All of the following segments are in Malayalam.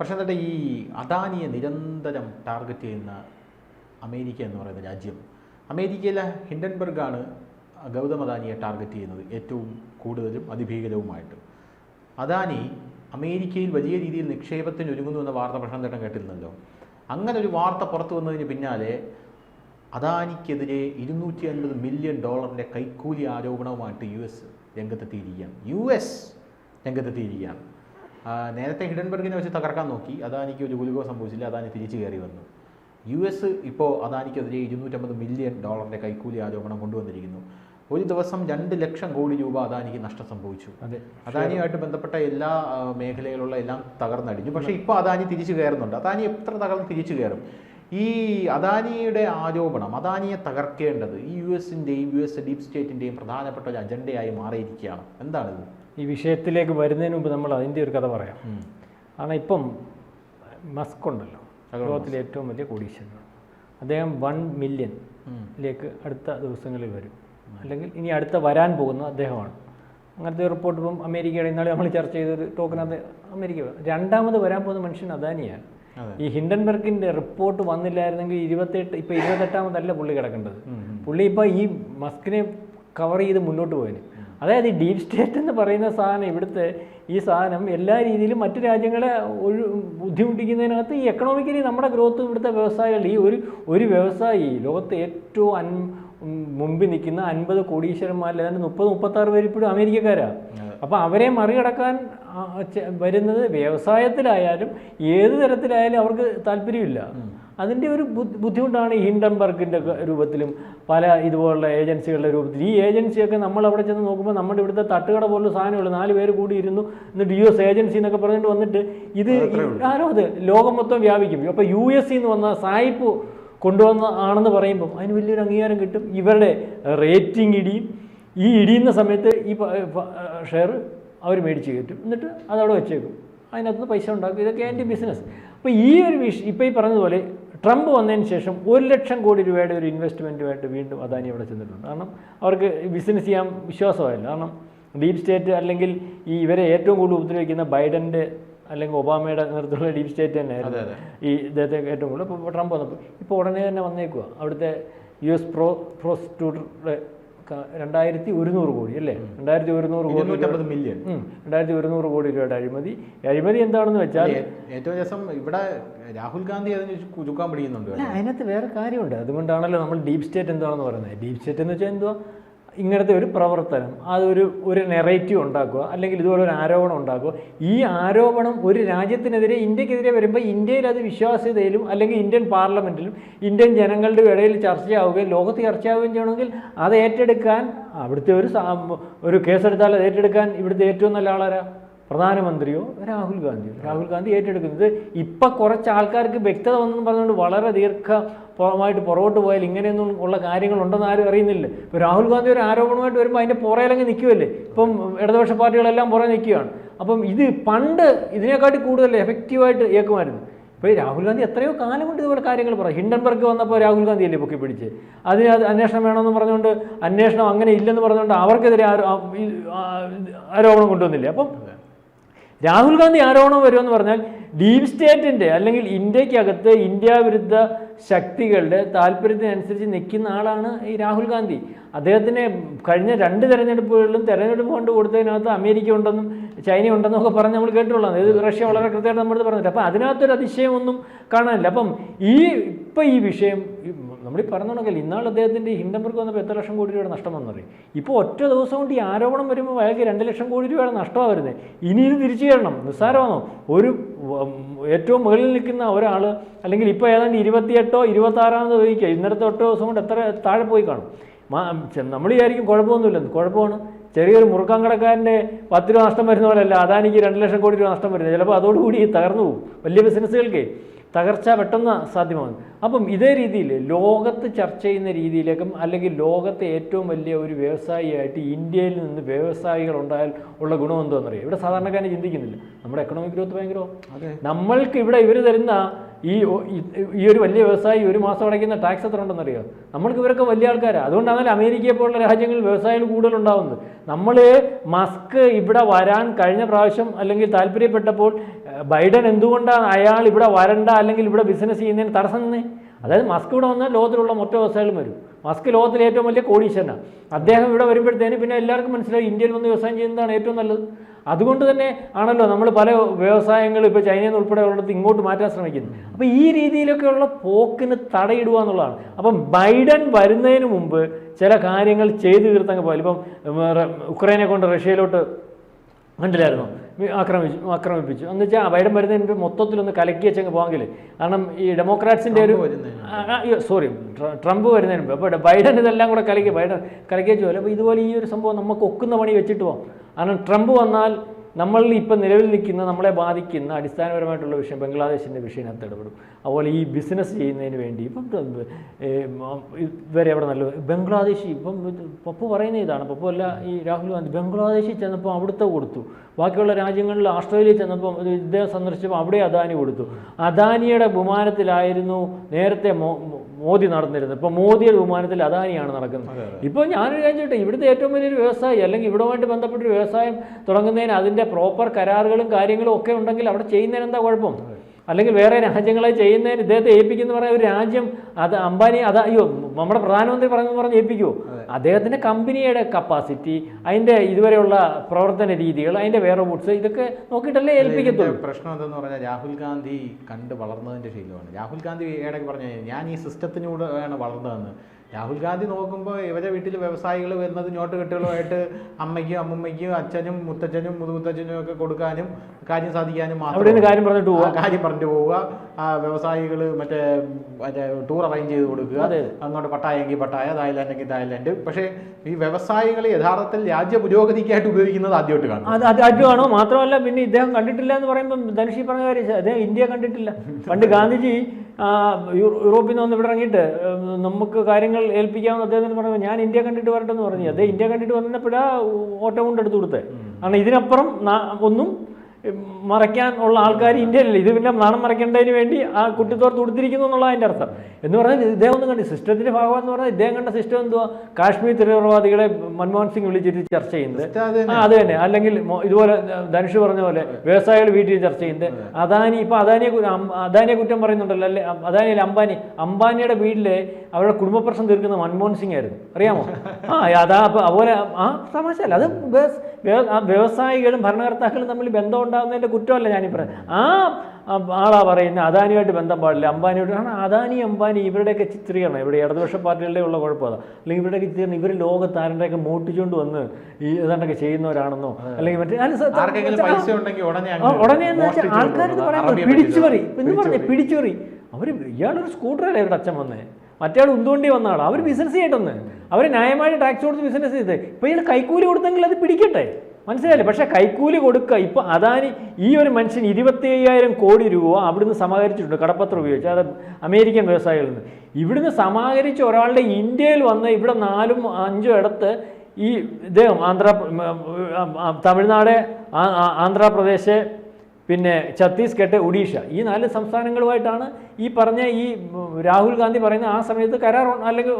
പക്ഷേ എന്നിട്ട് ഈ അദാനിയെ നിരന്തരം ടാർഗറ്റ് ചെയ്യുന്ന അമേരിക്ക എന്ന് പറയുന്ന രാജ്യം അമേരിക്കയിലെ ഹിൻഡൻബർഗാണ് ഗൗതം അദാനിയെ ടാർഗറ്റ് ചെയ്യുന്നത് ഏറ്റവും കൂടുതലും അതിഭീകരവുമായിട്ട്. അദാനി അമേരിക്കയിൽ വലിയ രീതിയിൽ നിക്ഷേപത്തിന് ഒരുങ്ങുന്നു എന്ന വാർത്ത പ്രശാന്തേട്ടൻ കേട്ടിരുന്നല്ലോ. അങ്ങനെ ഒരു വാർത്ത പുറത്തു വന്നതിന് പിന്നാലെ അദാനിക്കെതിരെ ഇരുന്നൂറ്റി അൻപത് മില്യൺ ഡോളറിന്റെ കൈക്കൂലി ആരോപണവുമായിട്ട് യു എസ് രംഗത്തെത്തിയിരിക്കുകയാണ്. യു എസ് രംഗത്തെത്തിയിരിക്കുകയാണ്. നേരത്തെ ഹിഡൻബർഗിനെ വെച്ച് തകർക്കാൻ നോക്കി. അദാനിക്ക് ഒരു ഗുലുകോ സംഭവിച്ചില്ല. അദാനി തിരിച്ചു കയറി വന്നു. യു എസ് ഇപ്പോൾ അദാനിക്കെതിരെ ഇരുന്നൂറ്റമ്പത് മില്യൺ ഡോളറിന്റെ കൈക്കൂലി ആരോപണം കൊണ്ടുവന്നിരിക്കുന്നു. ഒരു ദിവസം രണ്ട് ലക്ഷം കോടി രൂപ അദാനിക്ക് നഷ്ടം സംഭവിച്ചു. അതെ. അദാനിയുമായിട്ട് ബന്ധപ്പെട്ട എല്ലാ മേഖലയിലുള്ള എല്ലാം തകർന്നടിഞ്ഞു. പക്ഷേ ഇപ്പോൾ അദാനി തിരിച്ചു കയറുന്നുണ്ട്. അദാനി എത്ര തകർന്ന് തിരിച്ചു കയറും? ഈ അദാനിയുടെ ആരോപണം അദാനിയെ തകർക്കേണ്ടത് ഈ യു എസിന്റെയും യു എസ് ഡീപ് സ്റ്റേറ്റിന്റെയും പ്രധാനപ്പെട്ട ഒരു അജണ്ടയായി മാറിയിരിക്കുകയാണ്. എന്താണിത്? ഈ വിഷയത്തിലേക്ക് വരുന്നതിന് മുമ്പ് നമ്മൾ അതിന്റെ ഒരു കഥ പറയാം. ആണ് കാരണം ഇപ്പം മസ്ക് ഉണ്ടല്ലോ. ലോകത്തിലെ ഏറ്റവും വലിയ കോടീശ്വരനാണ്. അദ്ദേഹം വൺ മില്യൺ മില്യണിലേക്ക് അടുത്ത ദിവസങ്ങളിൽ വരും. അല്ലെങ്കിൽ ഇനി അടുത്ത വരാൻ പോകുന്ന അദ്ദേഹമാണ്. അങ്ങനത്തെ റിപ്പോർട്ട് ഇപ്പം അമേരിക്കയുടെ ഇന്നാളെ നമ്മൾ ചർച്ച ചെയ്തൊരു ടോക്കൺ അത് അമേരിക്ക രണ്ടാമത് വരാൻ പോകുന്ന മനുഷ്യൻ അദാനിയാണ്. ഈ ഹിൻഡൻബർഗിന്റെ റിപ്പോർട്ട് വന്നില്ലായിരുന്നെങ്കിൽ ഇരുപത്തെട്ട് ഇപ്പം ഇരുപത്തെട്ടാമതല്ല പുള്ളി കിടക്കേണ്ടത്. പുള്ളി ഇപ്പോൾ ഈ മസ്കിനെ കവർ ചെയ്ത് മുന്നോട്ട് പോയതിന് അതായത് ഈ ഡീപ് സ്റ്റേറ്റ് എന്ന് പറയുന്ന സാധനം ഇവിടുത്തെ ഈ സാധനം എല്ലാ രീതിയിലും മറ്റു രാജ്യങ്ങളെ ഒരു ബുദ്ധിമുട്ടിക്കുന്നതിനകത്ത് ഈ എക്കണോമിക്കലി നമ്മുടെ ഗ്രോത്ത് ഇവിടുത്തെ വ്യവസായികൾ ഈ ഒരു ഒരു വ്യവസായി ലോകത്തെ ഏറ്റവും അൻ മുമ്പിൽ നിൽക്കുന്ന അൻപത് കോടീശ്വരന്മാരിൽ ഏതാണ്ട് മുപ്പത് മുപ്പത്താറ് പേര് ഇപ്പോഴും അമേരിക്കക്കാരാണ് അപ്പോൾ അവരെ മറികടക്കാൻ വരുന്നത് വ്യവസായത്തിലായാലും ഏത് തരത്തിലായാലും അവർക്ക് താല്പര്യമില്ല. അതിന്റെ ഒരു ബുദ്ധി- ബുദ്ധിമുട്ടാണ് ഈ ഹിൻഡൻബർഗിന്റെ രൂപത്തിലും പല ഇതുപോലുള്ള ഏജൻസികളുടെ രൂപത്തിൽ ഈ ഏജൻസിയൊക്കെ നമ്മൾ അവിടെ ചെന്ന് നോക്കുമ്പോൾ നമ്മുടെ ഇവിടുത്തെ തട്ടുകട പോലുള്ള സാധനമുള്ളൂ. നാല് പേര് കൂടി ഇരുന്നു. എന്നിട്ട് യു എസ് ഏജൻസി എന്നൊക്കെ പറഞ്ഞിട്ട് വന്നിട്ട് ഇത് ആരോ അത് ലോകം മൊത്തം വ്യാപിക്കും. അപ്പോൾ യു എസ് എന്ന് വന്ന സായിപ്പ് കൊണ്ടുവന്ന ആണെന്ന് പറയുമ്പം അതിന് വലിയൊരു അംഗീകാരം കിട്ടും. ഇവരുടെ റേറ്റിംഗ് ഇടിയും. ഈ ഇടിയുന്ന സമയത്ത് ഈ ഷെയർ അവർ മേടിച്ച് കയറ്റും. എന്നിട്ട് അതവിടെ വെച്ചേക്കും. അതിനകത്തുനിന്ന് പൈസ ഉണ്ടാക്കും. ഇതൊക്കെ എന്റെ ബിസിനസ് അപ്പോൾ ഈ ഒരു വിഷയം ഇപ്പോൾ ഈ പറഞ്ഞതുപോലെ ട്രംപ് വന്നതിന് ശേഷം ഒരു ലക്ഷം കോടി രൂപയുടെ ഒരു ഇൻവെസ്റ്റ്മെന്റുമായിട്ട് വീണ്ടും അദാനി അവിടെ ചെന്നിട്ടുണ്ട്. കാരണം അവർക്ക് ബിസിനസ് ചെയ്യാൻ വിശ്വാസമായില്ല. കാരണം ഡീപ് സ്റ്റേറ്റ് അല്ലെങ്കിൽ ഈ ഇവരെ ഏറ്റവും കൂടുതൽ ഉപദ്രവിക്കുന്ന ബൈഡന്റെ അല്ലെങ്കിൽ ഒബാമയുടെ നേതൃത്വത്തിലുള്ള ഡീപ് സ്റ്റേറ്റ് തന്നെയായിരുന്നു ഈ ഇദ്ദേഹത്തെ ഏറ്റവും കൂടുതൽ. ഇപ്പോൾ ട്രംപ് വന്നപ്പോൾ ഇപ്പോൾ ഉടനെ തന്നെ വന്നേക്കുക അവിടുത്തെ യു എസ് പ്രോ പ്രോസിക്യൂട്ടറുടെ രണ്ടായിരത്തി ഒരുന്നൂറ് കോടി അല്ലേ? രണ്ടായിരത്തി ഒരുന്നൂറ് കോടി മില്യൺ രണ്ടായിരത്തി ഒരുന്നൂറ് കോടി രൂപയുടെ അഴിമതി. അഴിമതി എന്താണെന്ന് വെച്ചാൽ ഏറ്റവും ദിവസം ഇവിടെ രാഹുൽ ഗാന്ധി അതിന് ചുക്കാൻ പിടിക്കുന്നുണ്ട് അതിനകത്ത് വേറെ കാര്യമുണ്ട്. അതുകൊണ്ടാണല്ലോ നമ്മൾ ഡീപ് സ്റ്റേറ്റ് എന്താണെന്ന് പറയുന്നത്. ഡീപ് സ്റ്റേറ്റ് എന്ന് വെച്ചാൽ എന്തുവാ? ഇങ്ങനത്തെ ഒരു പ്രവർത്തനം അതൊരു ഒരു നെറേറ്റീവ് ഉണ്ടാക്കുക അല്ലെങ്കിൽ ഇതുപോലെ ഒരു ആരോപണം ഉണ്ടാക്കുക. ഈ ആരോപണം ഒരു രാജ്യത്തിനെതിരെ ഇന്ത്യക്കെതിരെ വരുമ്പോൾ ഇന്ത്യയിൽ അത് വിശ്വാസ്യതയിലും അല്ലെങ്കിൽ ഇന്ത്യൻ പാർലമെന്റിലും ഇന്ത്യൻ ജനങ്ങളുടെ ഇടയിൽ ചർച്ചയാവുകയും ലോകത്ത് ചർച്ചയാവുകയും ചെയ്യണമെങ്കിൽ അത് ഏറ്റെടുക്കാൻ അവിടുത്തെ ഒരു ഒരു കേസെടുത്താൽ അത് ഏറ്റെടുക്കാൻ ഇവിടുത്തെ ഏറ്റവും നല്ല ആളാരാ? പ്രധാനമന്ത്രിയോ രാഹുൽ ഗാന്ധിയോ. രാഹുൽ ഗാന്ധി ഏറ്റെടുക്കുന്നത് ഇപ്പം കുറച്ച് ആൾക്കാർക്ക് വ്യക്തത വന്നെന്ന് പറഞ്ഞുകൊണ്ട് വളരെ ദീർഘമായിട്ട് പുറകോട്ട് പോയാൽ ഇങ്ങനെയൊന്നും ഉള്ള കാര്യങ്ങളുണ്ടെന്ന് ആരും അറിയുന്നില്ല. ഇപ്പോൾ രാഹുൽ ഗാന്ധി ഒരു ആരോപണമായിട്ട് വരുമ്പോൾ അതിന്റെ പുറയിലങ്ങ് നിൽക്കുമല്ലേ ഇപ്പം ഇടതുപക്ഷ പാർട്ടികളെല്ലാം പുറകെ നിൽക്കുകയാണ് അപ്പം ഇത് പണ്ട് ഇതിനെക്കാട്ടി കൂടുതൽ എഫക്റ്റീവായിട്ട് ഏക്കുമായിരുന്നു ഇപ്പോൾ രാഹുൽ ഗാന്ധി എത്രയോ കാലം കൊണ്ട് ഇതുപോലെ കാര്യങ്ങൾ പറയും ഹിൻഡൻബർഗ് വന്നപ്പോൾ രാഹുൽ ഗാന്ധി അല്ലേ പൊക്കി പിടിച്ച് അതിന് അത് അന്വേഷണം വേണമെന്ന് പറഞ്ഞുകൊണ്ട് അന്വേഷണം അങ്ങനെ ഇല്ലെന്ന് പറഞ്ഞുകൊണ്ട് അവർക്കെതിരെ ആരോപണം കൊണ്ടുവന്നില്ലേ? അപ്പം രാഹുൽ ഗാന്ധി ആരോപണം വരുമെന്ന് പറഞ്ഞാൽ ഡീപ് സ്റ്റേറ്റിന്റെ അല്ലെങ്കിൽ ഇന്ത്യക്കകത്ത് ഇന്ത്യ വിരുദ്ധ ശക്തികളുടെ താല്പര്യത്തിനനുസരിച്ച് നിൽക്കുന്ന ആളാണ് ഈ രാഹുൽ ഗാന്ധി. അദ്ദേഹത്തിന് കഴിഞ്ഞ രണ്ട് തെരഞ്ഞെടുപ്പുകളിലും തെരഞ്ഞെടുപ്പ് കൊണ്ട് കൊടുത്തതിനകത്ത് അമേരിക്ക ഉണ്ടെന്നും ചൈന ഉണ്ടെന്നും ഒക്കെ പറഞ്ഞ് നമ്മൾ കേട്ടിട്ടുള്ളതാണ്. ഇത് റഷ്യ വളരെ കൃത്യമായിട്ട് നമ്മളിത് പറഞ്ഞിട്ട് അപ്പം അതിനകത്തൊരു അതിശയമൊന്നും കാണാനില്ല. അപ്പം ഈ ഇപ്പം ഈ വിഷയം നമ്മൾ ഈ പറഞ്ഞുണ്ടെങ്കിൽ ഇന്നാൾ അദ്ദേഹത്തിന്റെ ഹിൻഡംബർഗ് വന്നപ്പോൾ എത്ര ലക്ഷം കോടി രൂപയുടെ നഷ്ടം വന്നറിയും ഇപ്പോൾ ഒറ്റ ദിവസം കൊണ്ട് ഈ ആരോപണം വരുമ്പോൾ അയാൾക്ക് രണ്ട് ലക്ഷം കോടി രൂപയുടെ നഷ്ടമാണ് വരുന്നത്. ഇനി ഇത് തിരിച്ചു കയറണം നിസ്സാരമാണോ? ഒരു ഏറ്റവും മുകളിൽ നിൽക്കുന്ന ഒരാൾ അല്ലെങ്കിൽ ഇപ്പോൾ ഏതാണ്ട് ഇരുപത്തിയെട്ടോ ഇരുപത്താറാമത് ചോദിക്കുക ഇന്നലത്തെ ഒറ്റ ദിവസം കൊണ്ട് എത്ര താഴെ പോയി കാണും. നമ്മൾ വിചാരിക്കും കുഴപ്പമൊന്നുമില്ലെന്ന് കുഴപ്പമാണ്? ചെറിയൊരു മുറുക്കാൻ കടക്കാരന്റെ പത്ത് രൂപ നഷ്ടം വരുന്ന പോലെയല്ല അദാനിക്ക് രണ്ട് ലക്ഷം കോടി രൂപ നഷ്ടം വരുന്നത്. ചിലപ്പോൾ അതോടുകൂടി തകർന്നു പോകും. വലിയ ബിസിനസ്സുകൾക്ക് തകർച്ച പെട്ടെന്ന് സാധ്യമാകും. അപ്പം ഇതേ രീതിയിൽ ലോകത്ത് ചർച്ച ചെയ്യുന്ന രീതിയിലേക്കും അല്ലെങ്കിൽ ലോകത്തെ ഏറ്റവും വലിയ ഒരു വ്യവസായിയായിട്ട് ഇന്ത്യയിൽ നിന്ന് വ്യവസായികൾ ഉണ്ടായാൽ ഉള്ള ഗുണം എന്തോന്നറിയാം ഇവിടെ സാധാരണക്കാരെ ചിന്തിക്കുന്നില്ല. നമ്മുടെ എക്കണോമിക് ഗ്രോത്ത് ഭയങ്കര അതെ. നമ്മൾക്ക് ഇവിടെ ഇവർ തരുന്ന ഈ ഈ- ഈ ഒരു വലിയ വ്യവസായി ഒരു മാസം അടയ്ക്കുന്ന ടാക്സ് എത്ര ഉണ്ടെന്നറിയോ നമ്മൾക്ക് ഇവരൊക്കെ വലിയ ആൾക്കാരാണ് അതുകൊണ്ടാണ് അമേരിക്കയെ പോലുള്ള രാജ്യങ്ങളിൽ വ്യവസായികൾ കൂടുതലുണ്ടാവുന്നത് നമ്മൾ മസ്ക് ഇവിടെ വരാൻ കഴിഞ്ഞ പ്രാവശ്യം അല്ലെങ്കിൽ താല്പര്യപ്പെട്ടപ്പോൾ ബൈഡൻ എന്തുകൊണ്ടാണ് അയാൾ ഇവിടെ വരണ്ട അല്ലെങ്കിൽ ഇവിടെ ബിസിനസ് ചെയ്യുന്നതിന് തടസ്സം നിന്നേ? അതായത് മസ്ക് ഇവിടെ വന്നാൽ ലോകത്തിലുള്ള മൊത്ത വ്യവസായികളും വരും. മസ്ക് ലോകത്തിലെ ഏറ്റവും വലിയ കോടീശ്വരനാണ് അദ്ദേഹം ഇവിടെ വരുമ്പോഴത്തേന് പിന്നെ എല്ലാവർക്കും മനസ്സിലായി ഇന്ത്യയിൽ വന്ന് വ്യവസായം ചെയ്യുന്നതാണ് ഏറ്റവും നല്ലത്. അതുകൊണ്ട് തന്നെ ആണല്ലോ നമ്മൾ പല വ്യവസായങ്ങൾ ഇപ്പോൾ ചൈനയിൽ നിന്ന് ഉൾപ്പെടെ ഉള്ളിടത്ത് ഇങ്ങോട്ട് മാറ്റാൻ ശ്രമിക്കുന്നത്. അപ്പോൾ ഈ രീതിയിലൊക്കെയുള്ള പോക്കിന് തടയിടുക എന്നുള്ളതാണ്. അപ്പം ബൈഡൻ വരുന്നതിന് മുമ്പ് ചില കാര്യങ്ങൾ ചെയ്തു തീർത്തങ്ങ് പോയാലും ഇപ്പം ഉക്രൈനെ കൊണ്ട് റഷ്യയിലോട്ട് കണ്ടില്ലായിരുന്നു? ആക്രമിച്ചു ആക്രമിപ്പിച്ചു. എന്ന് വെച്ചാൽ ബൈഡൻ വരുന്നതിന് മുമ്പ് മൊത്തത്തിലൊന്ന് കലക്കി വെച്ചങ്ങ് പോകാമെങ്കിൽ കാരണം ഈ ഡെമോക്രാറ്റ്സിന്റെ ഒരു സോറി ട്രംപ് വരുന്നതിന് മുമ്പ്. അപ്പോൾ ബൈഡൻ ഇതെല്ലാം കൂടെ കലക്കി ബൈഡൻ കലക്കി വെച്ചു. പോലെ അപ്പോൾ ഇതുപോലെ ഈ ഒരു സംഭവം നമുക്ക് ഒക്കുന്ന പണി വെച്ചിട്ട് പോകാം കാരണം ട്രംപ് വന്നാൽ നമ്മളിൽ ഇപ്പം നിലവിൽ നിൽക്കുന്ന നമ്മളെ ബാധിക്കുന്ന അടിസ്ഥാനപരമായിട്ടുള്ള വിഷയം ബംഗ്ലാദേശിന്റെ വിഷയത്തിനകത്ത് ഇടപെടും അതുപോലെ ഈ ബിസിനസ് ചെയ്യുന്നതിന് വേണ്ടി ഇപ്പം ഇവരെ അവിടെ നല്ല ബംഗ്ലാദേശി ഇപ്പം പപ്പു പറയുന്ന ഇതാണ്. പപ്പു അല്ല ഈ രാഹുൽ ഗാന്ധി ബംഗ്ലാദേശിൽ ചെന്നപ്പോൾ അവിടുത്തെ കൊടുത്തു. ബാക്കിയുള്ള രാജ്യങ്ങളിൽ ഓസ്ട്രേലിയയിൽ ചെന്നപ്പോൾ ഇദ്ദേഹം സന്ദർശിച്ചപ്പോൾ അവിടെ അദാനി കൊടുത്തു. അദാനിയുടെ വിമാനത്തിലായിരുന്നു നേരത്തെ മോദി നടന്നിരുന്നത്. ഇപ്പോൾ മോദിയുടെ വിമാനത്തിൽ അദാനിയാണ് നടക്കുന്നത്. ഇപ്പോൾ ഞാനൊരു കാര്യം ചോട്ടെ ഇവിടുത്തെ ഏറ്റവും വലിയൊരു വ്യവസായി അല്ലെങ്കിൽ ഇവിടുമായിട്ട് ബന്ധപ്പെട്ടൊരു വ്യവസായം തുടങ്ങുന്നതിന് അതിന്റെ പ്രോപ്പർ കരാറുകളും കാര്യങ്ങളും ഒക്കെ ഉണ്ടെങ്കിൽ അവിടെ ചെയ്യുന്നതിന് എന്താ കുഴപ്പം? അല്ലെങ്കിൽ വേറെ രാജ്യങ്ങളെ ചെയ്യുന്നതിന് ഇദ്ദേഹത്തെ ഏൽപ്പിക്കുന്ന പറയുന്ന ഒരു രാജ്യം അത് അംബാനി അത് അയ്യോ നമ്മുടെ പ്രധാനമന്ത്രി പറഞ്ഞു പറഞ്ഞ് ഏൽപ്പിക്കുമോ അദ്ദേഹത്തിന്റെ കമ്പനിയുടെ കപ്പാസിറ്റി അതിന്റെ ഇതുവരെയുള്ള പ്രവർത്തന രീതികൾ അതിന്റെ വേറെ ബുട്ട്സ് ഇതൊക്കെ നോക്കിയിട്ടല്ലേ ഏൽപ്പിക്കത്തുള്ളൂ. പ്രശ്നം എന്തെന്ന് പറഞ്ഞാൽ രാഹുൽ ഗാന്ധി കണ്ട് വളർന്നതിന്റെ ശീലമാണ് രാഹുൽ ഗാന്ധി ഇടയ്ക്ക് പറഞ്ഞു ഞാൻ ഈ സിസ്റ്റത്തിനൂടെയാണ് വളർന്നതെന്ന്. രാഹുൽ ഗാന്ധി നോക്കുമ്പോൾ ഇവരെ വീട്ടിൽ വ്യവസായികൾ വരുന്നത് നോട്ട് കെട്ടുകളുമായിട്ട് അമ്മയ്ക്കും അമ്മമ്മയ്ക്കും അച്ഛനും മുത്തച്ഛനും മുതുമുത്തച്ഛനും ഒക്കെ കൊടുക്കാനും കാര്യം സാധിക്കാനും നിന്ന് കാര്യം പറഞ്ഞിട്ട് പോവുക കാര്യം പറഞ്ഞിട്ട് പോവുക. ആ വ്യവസായികൾ മറ്റേ മറ്റേ ടൂർ അറേഞ്ച് ചെയ്ത് കൊടുക്കുക. അതെ. അങ്ങോട്ട് പട്ടായെങ്കിൽ പട്ടായ തായ്ലാൻഡെങ്കിൽ തായ്ലാൻഡ്. പക്ഷേ ഈ വ്യവസായികൾ യഥാർത്ഥത്തിൽ രാജ്യ പുരോഗതിക്കായിട്ട് ഉപയോഗിക്കുന്നത് ആദ്യമായിട്ട് കാണും. അത് അത് അഡ്വാണോ മാത്രമല്ല പിന്നെ ഇദ്ദേഹം കണ്ടിട്ടില്ല എന്ന് പറയുമ്പോൾ ധനുഷി പറഞ്ഞ കാര്യം അദ്ദേഹം ഇന്ത്യ കണ്ടിട്ടില്ല. പണ്ട് ഗാന്ധിജി യൂറോപ്പിൽ നിന്ന് വന്ന് ഇവിടെ ഇറങ്ങിയിട്ട് നമുക്ക് കാര്യങ്ങൾ ഏൽപ്പിക്കാമെന്ന് അദ്ദേഹത്തിന് പറഞ്ഞു ഞാൻ ഇന്ത്യ കണ്ടിട്ട് വരട്ടെ എന്ന് പറഞ്ഞു. അദ്ദേഹം ഇന്ത്യ കണ്ടിട്ട് വന്നപ്പോഴാണ് ഓട്ടം കൊണ്ട് എടുത്തു കൊടുത്തത്. കാരണം ഇതിനപ്പുറം ഒന്നും മറയ്ക്കാൻ ഉള്ള ആൾക്കാർ ഇന്ത്യയിലല്ല ഇത് പിന്നെ നാണം മറയ്ക്കേണ്ടതിന് വേണ്ടി ആ കുട്ടിത്തോർത്ത് കൊടുത്തിരിക്കുന്നു എന്നുള്ള അതിന്റെ അർത്ഥം. എന്ന് പറഞ്ഞാൽ ഇദ്ദേഹം ഒന്നും കണ്ടു സിസ്റ്റത്തിന്റെ ഭാഗം എന്ന് പറഞ്ഞാൽ ഇദ്ദേഹം കണ്ട സിസ്റ്റം എന്തുവാ? കാശ്മീർ തീവ്രവാദികളെ മൻമോഹൻ സിംഗ് വിളിച്ചിട്ട് ചർച്ച ചെയ്യുന്നത്. അത് തന്നെ. അല്ലെങ്കിൽ ഇതുപോലെ ധനുഷ് പറഞ്ഞ പോലെ വ്യവസായികൾ വീട്ടിൽ ചർച്ച ചെയ്യുന്നത്. അദാനി ഇപ്പം അദാനിയെ അദാനിയെ കുറ്റം പറയുന്നുണ്ടല്ലോ അല്ലെ? അദാനിയല്ല? അംബാനി. അംബാനിയുടെ വീട്ടിലെ അവരുടെ കുടുംബ പ്രശ്നം തീർക്കുന്ന മൻമോഹൻ സിംഗ് ആയിരുന്നു. അറിയാമോ? ആ അതാ അപ്പോൾ അതുപോലെ ആ തമാശ അല്ല അത് വ്യവസ്- വ്യവ- വ്യവസായികളും ഭരണകർത്താക്കളും തമ്മിൽ ബന്ധം ഉണ്ടാകുന്നതിന്റെ കുറ്റമല്ല ഞാനീ പറയുന്നത് ആ ആളാ പറയുന്നത്. അദാനിയുമായിട്ട് ബന്ധം പാടില്ല. അംബാനിയോട് കാരണം അദാനി അംബാനി ഇവരുടെയൊക്കെ ചിത്രീകരണം. ഇവിടെ ഇടതുപക്ഷ പാർട്ടികളുടെ ഉള്ള കുഴപ്പം അതാ. അല്ലെങ്കിൽ ഇവരുടെയൊക്കെ ചിത്രീകരണം ഇവർ ലോകത്താരന്റെയൊക്കെ മോട്ടിച്ചുകൊണ്ട് വന്ന് ഈ ഏതാണ്ടൊക്കെ ചെയ്യുന്നവരാണെന്നോ? അല്ലെങ്കിൽ മറ്റേ ഉടനെ എന്ന് വെച്ചാൽ ആൾക്കാർ ഇത്. പിടിച്ചുപറി. എന്ന് പറഞ്ഞേ പിടിച്ചുപറി. അവർ ഇയാളൊരു സ്കൂട്ടറല്ലേ ഇവരുടെ അച്ഛൻ വന്നേ? മറ്റേ ആൾ ഉന്തുകൊണ്ടി വന്ന ആൾ അവർ ബിസിനസ് ചെയ്യട്ടെന്ന്. അവർ ന്യായമായിട്ട് ടാക്സ് കൊടുത്ത് ബിസിനസ് ചെയ്ത്. ഇപ്പം ഇയാൾ കൈക്കൂലി കൊടുത്തെങ്കിൽ അത് പിടിക്കട്ടെ. മനസ്സിലായില്ലേ? പക്ഷേ കൈക്കൂലി കൊടുക്കുക. ഇപ്പം അദാനി ഈ ഒരു മനുഷ്യൻ ഇരുപത്തി അയ്യായിരം കോടി രൂപ അവിടുന്ന് സമാഹരിച്ചിട്ടുണ്ട്. കടപ്പത്രം ഉപയോഗിച്ച്. അത് അമേരിക്കൻ വ്യവസായികളിൽ നിന്ന്. ഇവിടുന്ന് സമാഹരിച്ച ഒരാളുടെ ഇന്ത്യയിൽ വന്ന് ഇവിടെ നാലും അഞ്ചും ഇടത്ത് ഈ ഇദ്ദേഹം ആന്ധ്ര തമിഴ്നാട് ആന്ധ്രാപ്രദേശ് പിന്നെ ഛത്തീസ്ഗഡ് ഒഡീഷ. ഈ നാല് സംസ്ഥാനങ്ങളുമായിട്ടാണ് ഈ പറഞ്ഞ ഈ രാഹുൽ ഗാന്ധി പറയുന്ന ആ സമയത്ത് കരാർ അല്ലെങ്കിൽ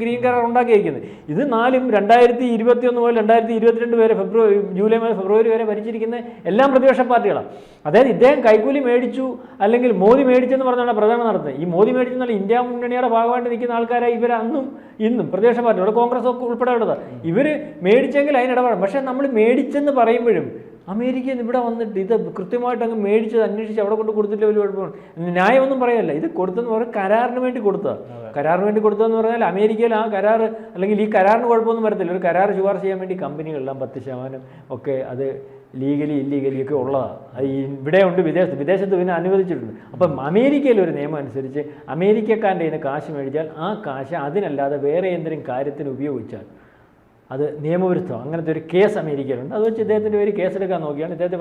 ഗ്രീൻ കരാർ ഉണ്ടാക്കിയിരിക്കുന്നത്. ഇത് നാലും രണ്ടായിരത്തി ഇരുപത്തി ഒന്ന് മുതൽ രണ്ടായിരത്തി ഇരുപത്തിരണ്ട് വരെ ഫെബ്രുവരി ജൂലൈ മുതൽ ഫെബ്രുവരി വരെ ഭരിച്ചിരിക്കുന്ന എല്ലാം പ്രതിപക്ഷ പാർട്ടികളാണ്. അതായത് ഇദ്ദേഹം കൈക്കൂലി മേടിച്ചു അല്ലെങ്കിൽ മോദി മേടിച്ചെന്ന് പറഞ്ഞാണ് പ്രചരണം നടത്തുന്നത്. ഈ മോദി മേടിച്ചെന്നാൽ ഇന്ത്യ മുന്നണിയുടെ ഭാഗമായിട്ട് നിൽക്കുന്ന ആൾക്കാരായി ഇവർ അന്നും ഇന്നും പ്രതിപക്ഷ പാർട്ടി ഇവിടെ കോൺഗ്രസ് ഒക്കെ ഉൾപ്പെടെ ഇവർ മേടിച്ചെങ്കിൽ അതിനിടപെടാം പക്ഷേ നമ്മൾ മേടിച്ചെന്ന് പറയുമ്പോഴും അമേരിക്കയിൽ നിന്ന് ഇവിടെ വന്നിട്ട് ഇത് കൃത്യമായിട്ട് അങ്ങ് മേടിച്ചത് അന്വേഷിച്ച് അവിടെ കൊണ്ട് കൊടുത്തില്ല വലിയ കുഴപ്പമാണ് ന്യായമൊന്നും പറയല്ല. ഇത് കൊടുത്തെന്ന് പറഞ്ഞാൽ കരാറിന് വേണ്ടി കൊടുത്തത്. കരാറിന് വേണ്ടി കൊടുത്തതെന്ന് പറഞ്ഞാൽ അമേരിക്കയിൽ ആ കരാർ അല്ലെങ്കിൽ ഈ കരാറിന് കുഴപ്പമൊന്നും വരത്തില്ല. ഒരു കരാർ ശുപാർശ ചെയ്യാൻ വേണ്ടി കമ്പനികളെല്ലാം പത്ത് ശതമാനം ഒക്കെ അത് ലീഗലി ഇല്ലീഗലി ഒക്കെ ഉള്ളതാണ് അത് ഇവിടെ ഉണ്ട് വിദേശത്ത്. വിദേശത്ത് പിന്നെ അനുവദിച്ചിട്ടുണ്ട്. അപ്പം അമേരിക്കയിൽ ഒരു നിയമം അനുസരിച്ച് അമേരിക്കക്കാരന്റെ കയ്യിൽ നിന്ന് കാശ് മേടിച്ചാൽ ആ കാശ് അതിനല്ലാതെ വേറെ എന്തെങ്കിലും കാര്യത്തിന് ഉപയോഗിച്ചാൽ അത് നിയമവിരുദ്ധം. അങ്ങനത്തെ ഒരു കേസ് അമേരിക്കയിലുണ്ട്. അത് വെച്ച് ഇദ്ദേഹത്തിന്റെ പേര് കേസെടുക്കാൻ നോക്കിയാണ്. ഇദ്ദേഹത്തെ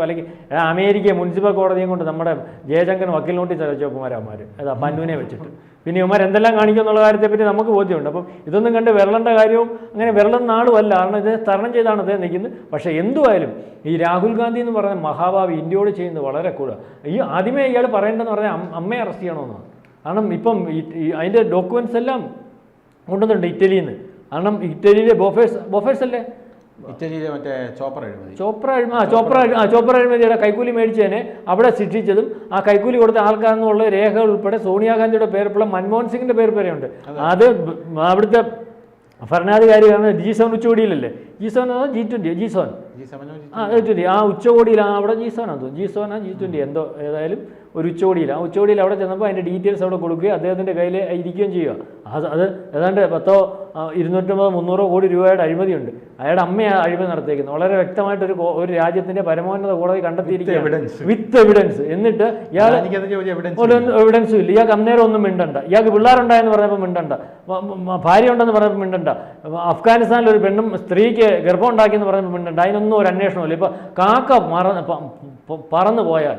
ആ, അമേരിക്ക മുനിസിപ്പൽ കോടതിയും കൊണ്ട് നമ്മുടെ ജയശങ്കർ വക്കീൽ നോട്ടീസ് അയച്ചോക്കുമാരന്മാർ അതാ പന്നുവിനെ വെച്ചിട്ട്. പിന്നെ ഇവന്മാർ എന്തെല്ലാം കാണിക്കും എന്നുള്ള കാര്യത്തെപ്പറ്റി നമുക്ക് ബോധ്യമുണ്ട്. അപ്പം ഇതൊന്നും കണ്ട് വിരളേണ്ട കാര്യവും അങ്ങനെ വിരളുന്ന അല്ല. കാരണം ഇത് തരണം ചെയ്താണ് അദ്ദേഹം നിൽക്കുന്നത്. പക്ഷേ എന്തുമായാലും ഈ രാഹുൽ ഗാന്ധി എന്ന് പറഞ്ഞ മഹാഭാവി ഇന്ത്യയോട് ചെയ്യുന്നത് വളരെ കൂടുതൽ. ഈ ആദ്യമേ ഇയാൾ പറയേണ്ടതെന്ന് പറഞ്ഞാൽ അമ്മയെ അറസ്റ്റ് ചെയ്യണമെന്നാണ്. കാരണം ഇപ്പം അതിന്റെ ഡോക്യുമെന്റ്സ് എല്ലാം കൊണ്ടുവന്നിട്ടുണ്ട് ഇറ്റലിയിൽ നിന്ന്. കാരണം ഇറ്റലിയിലെ ബോഫേഴ്സ് ബോഫേഴ്സ് അല്ലേ? ഇറ്റലിയിലെ മറ്റേ ചോപ്ര അഴിമതി. ചോപ്ര ആ ചോപ്ര ആ ചോപ്ര അഴിമതിയുടെ കൈക്കൂലി മേടിച്ചതിനെ അവിടെ ശിക്ഷിച്ചതും ആ കൈക്കൂലി കൊടുത്ത ആൾക്കാരെന്നുള്ള രേഖകൾ ഉൾപ്പെടെ സോണിയാഗാന്ധിയുടെ പേരുള്ള മൻമോഹൻ സിംഗിന്റെ പേര് വരെയുണ്ട്. അത്. അവിടുത്തെ ഭരണാധികാരിയാണ് ജി സെവൻ ഉച്ചകോടിയിലല്ലേ? ജി സെവൻ അതോ G twenty G seven G twenty ആ ആ ഉച്ചകോടിയിലാണ് അവിടെ ജി സെവൻ ആണ് ജി സെവൻ ആ ജി ട്വന്റി എന്തോ ഏതായാലും ഒരു ഉച്ചകോടിയിൽ ആ ഉച്ചകോടിയിൽ അവിടെ ചെന്നപ്പോൾ അതിന്റെ ഡീറ്റെയിൽസ് അവിടെ കൊടുക്കുകയും അദ്ദേഹത്തിന്റെ കയ്യിൽ ഇരിക്കുകയും ചെയ്യുക. അത് അത് ഏതാണ്ട് പത്തോ ആ, ഇരുന്നൂറ്റമ്പതോ മുന്നൂറോ കോടി രൂപയുടെ അഴിമതിയുണ്ട്. അയാളുടെ അമ്മയാണ് അഴിമതി നടത്തിയിരിക്കുന്നത് വളരെ വ്യക്തമായിട്ടൊരു ഒരു രാജ്യത്തിന്റെ പരമോന്നത കോടതി കണ്ടെത്തിയിരിക്കും. വിത്ത് എവിഡൻസ് എന്നിട്ട് ഇയാൾ എവിഡൻസ് ഇല്ല. ഇയാൾക്ക് അന്നേരം ഒന്നും മിണ്ടണ്ട. ഇയാൾക്ക് പിള്ളേരുണ്ടായെന്ന് പറഞ്ഞപ്പോൾ മിണ്ടണ്ട. ഭാര്യ ഉണ്ടെന്ന് പറഞ്ഞപ്പോൾ മിണ്ടണ്ട. അഫ്ഗാനിസ്ഥാനിൽ ഒരു പെണ്ണും സ്ത്രീക്ക് ഗർഭം ഉണ്ടാക്കിയെന്ന് പറഞ്ഞപ്പോൾ പിന്നെ അതിനൊന്നും ഒരു അന്വേഷണമില്ല ഇപ്പോൾ കാക്ക മറന്ന് പറന്നു പോയാൽ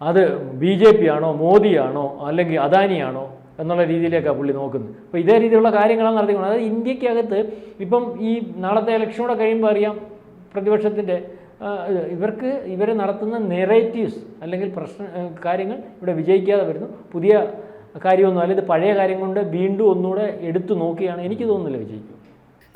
അത് ബി ജെ പി ആണോ മോദിയാണോ അല്ലെങ്കിൽ അദാനിയാണോ എന്നുള്ള രീതിയിലേക്കാണ് പുള്ളി നോക്കുന്നത്. അപ്പോൾ ഇതേ രീതിയിലുള്ള കാര്യങ്ങളാണ് നടത്തിക്കുന്നത് അതായത് ഇന്ത്യക്കകത്ത് ഇപ്പം ഈ നാളത്തെ ഇലക്ഷൻ കൂടെ കഴിയുമ്പോൾ അറിയാം പ്രതിപക്ഷത്തിന്റെ ഇവർക്ക് ഇവർ നടത്തുന്ന നെറേറ്റീവ്സ് അല്ലെങ്കിൽ പ്രശ്ന കാര്യങ്ങൾ ഇവിടെ വിജയിക്കാതെ വരുന്നു. പുതിയ കാര്യമൊന്നും അല്ല ഇത് പഴയ കാര്യം കൊണ്ട് വീണ്ടും ഒന്നുകൂടെ എടുത്തു നോക്കിയാണ് എനിക്ക് തോന്നുന്നില്ല വിജയിക്കും.